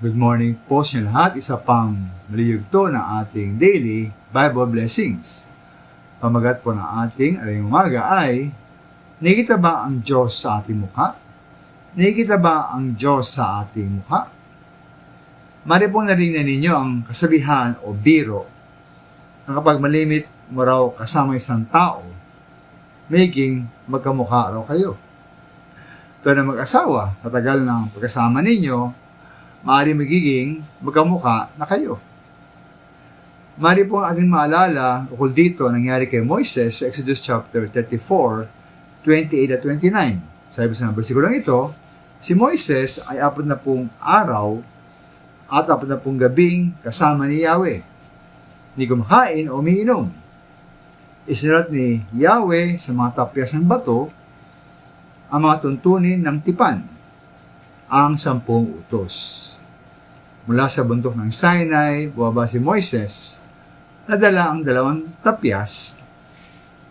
Good morning po sa lahat. Isa pang maliyugto ng ating daily Bible blessings. Pamagat po ng ating aling umaga ay, Nakikita ba ang Diyos sa ating mukha? Nakikita ba ang Diyos sa ating mukha? Mari pong narinig ninyo ang kasabihan o biro na kapag malimit mo raw kasama isang tao, making magkamukha raw kayo. Ito na mag-asawa, katagal ng pagkasama ninyo, maaari magiging magkamukha na kayo. Maaari po ang ating maalala ukol dito nangyari kay Moises sa Exodus chapter 34, 28 at 29. Sabi sa bersikulang ito, si Moises ay apat na pong araw at apat na pong gabing kasama ni Yahweh. Ni kumakain o umiinom. Isinulat ni Yahweh sa mga tapyas ng bato ang mga tuntunin ng tipan, ang sampung utos. Mula sa bundok ng Sinai, buwaba si Moises, nadala ang dalawang tapyas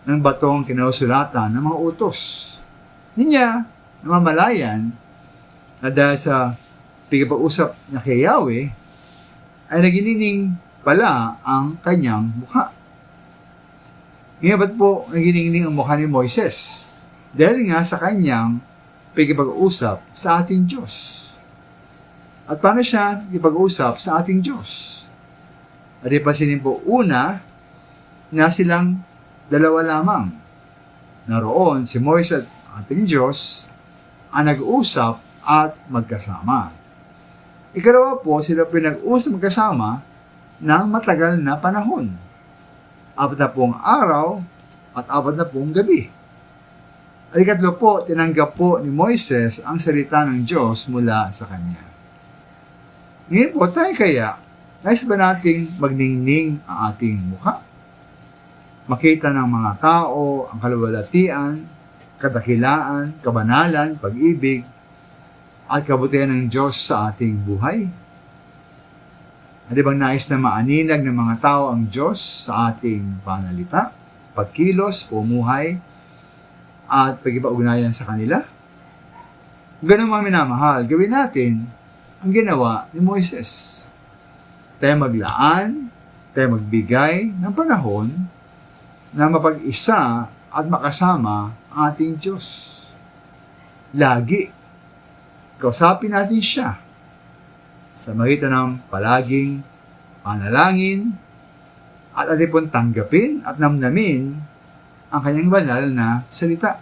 ng batong kinasulatan ng mga utos. Niya, namamalayan na dahil sa pigapag-usap na kay Yahweh, ay naginining pala ang kanyang mukha. Ngayon ba't po naginining ang mukha ni Moises? Dahil nga sa kanyang pigapag-usap sa ating Diyos. At paano siya ipag-usap sa ating Diyos? At ipasinin po una na silang dalawa lamang. Naroon si Moises at ating Diyos ang nag-usap at magkasama. Ikalawa po, sila pinag-usap magkasama ng matagal na panahon. Apat na pong araw at apat na pong gabi. At ikatlo po, tinanggap po ni Moises ang salita ng Diyos mula sa kanya. Ngayon po, tayo kaya, nais ba nating magningning ang ating mukha? Makita ng mga tao ang kaluwalhatian, kadakilaan, kabanalan, pag-ibig, at kabutihan ng Diyos sa ating buhay? At bang nais na maaninag ng mga tao ang Diyos sa ating panalita, pagkilos, pumuhay, at pag-ipaugnayan sa kanila? Ganun mga minamahal, gawin natin ang ginawa ni Moises. Tayo maglaan, tayo magbigay ng panahon na mapag-isa at makasama ang ating Diyos. Lagi, kausapin natin siya sa magitan ng palaging panalangin at ating pong tanggapin at namnamin ang kanyang banal na salita,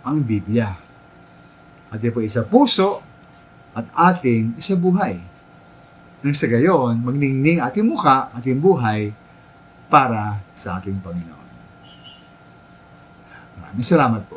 ang Biblia. At po isa puso at ating isa buhay. Nang sa gayon, magningning ating mukha, ating buhay para sa ating Panginoon. Maraming salamat po.